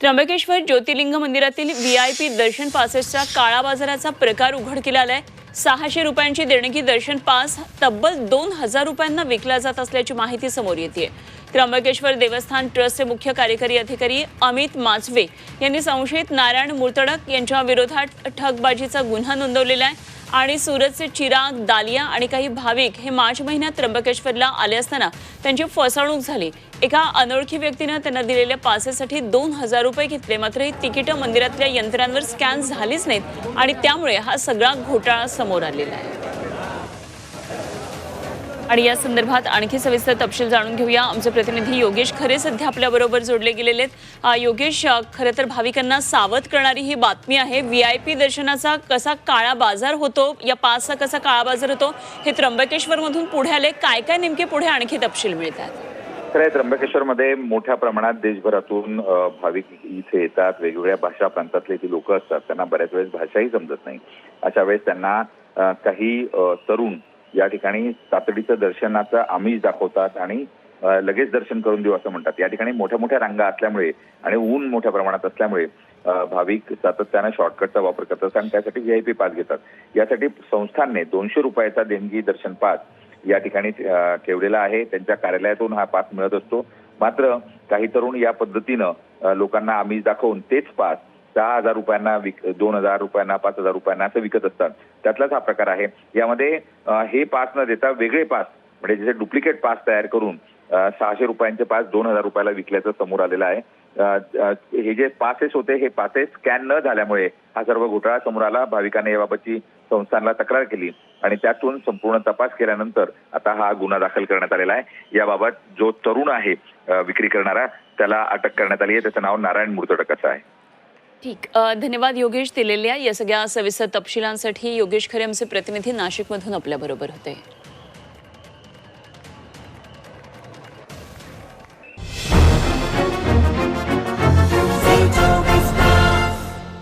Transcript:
त्र्यंबकेश्वर ज्योतिर्लिंग मंदिरातील V I P दर्शन पासेसचा काळा बाजाराचा प्रकार उघडकीला आलाय सहाशे रुपयांची देणगी दर्शन पास तब्बल दोन हजार रुपयांना विकला जात असल्याची माहिती समोर येते त्र्यंबकेश्वर देवस्थान ट्रस्टचे मुख्य कार्यकारी अधिकारी अमित माचवे यांनी संशयित नारायण मुर्तडक यांच्या विरोधात ठगबाजीचा गुन्हा नोंदवलेला आहे. आणि सुरतचे चिराग दालिया आणि काही भाविक हे मार्च महिन्यात त्र्यंबकेश्वरला आले असताना त्यांची फसवणूक झाली. एका अनोळखी व्यक्तीनं त्यांना दिलेल्या पासेसाठी दोन हजार रुपये घेतले. मात्र ही तिकीटं मंदिरातल्या यंत्रांवर स्कॅन झालीच नाहीत आणि त्यामुळे हा सगळा घोटाळा समोर आलेला आहे. आणि या संदर्भात आणखी सविस्तर तपशील जाणून घेऊया. आमचे प्रतिनिधी योगेश खरे सध्या आपल्याबरोबर जोडले गेलेले आहेत. योगेश खरं तर भाविकांना सावध करणारी ही बातमी आहे. व्ही आय पी दर्शनाचा कसा काळा बाजार होतो? या पासचा कसा काळा बाजार होतो? हे त्र्यंबकेश्वरमधून पुढे आले. काय काय नेमके पुढे आणखी तपशील मिळतात खरं त्र्यंबकेश्वरमध्ये मोठ्या प्रमाणात देशभरातून भाविक इथे येतात. वेगवेगळ्या भाषा प्रांतातले ती लोक असतात. त्यांना बऱ्याच वेळेस भाषाही समजत नाही. अशा वेळेस त्यांना काही तरुण या ठिकाणी तातडीचं दर्शनाचं आमिष दाखवतात आणि लगेच दर्शन करून देऊ असं म्हणतात. या ठिकाणी मोठ्या मोठ्या रांगा असल्यामुळे आणि ऊन मोठ्या प्रमाणात असल्यामुळे भाविक सातत्यानं शॉर्टकटचा वापर करतात आणि त्यासाठी व्हीआयपी पास घेतात. यासाठी संस्थांनी दोनशे रुपयाचा देणगी दर्शन पास या ठिकाणी ठेवलेला आहे. त्यांच्या कार्यालयातून हा पास मिळत असतो. मात्र काही तरुण या पद्धतीनं लोकांना आमिष दाखवून तेच पास दहा हजार रुपयांना विक दोन हजार रुपयांना पाच हजार रुपयांना असं विकत असतात. त्यातलाच हा प्रकार आहे. यामध्ये हे पास न देता वेगळे पास म्हणजे जसे डुप्लिकेट पास तयार करून सहाशे रुपयांचे पास दोन हजार रुपयाला विकल्याचं समोर आलेलं आहे. हे जे पासेस होते हे पासेस स्कॅन न झाल्यामुळे हा सर्व घोटाळा समोर आला. भाविकांनी याबाबतची संस्थानला तक्रार केली आणि त्यातून संपूर्ण तपास केल्यानंतर आता हा गुन्हा दाखल करण्यात आलेला आहे. याबाबत जो तरुण आहे विक्री करणारा त्याला अटक करण्यात आली आहे. त्याचं नाव नारायण मुर्तडक असं आहे ठीक. धन्यवाद योगेश दिलेल्या या सगळ्या सविस्तर तपशिलांसाठी योगेश खरे आमचे प्रतिनिधी नाशिकमधून आपल्याबरोबर होते.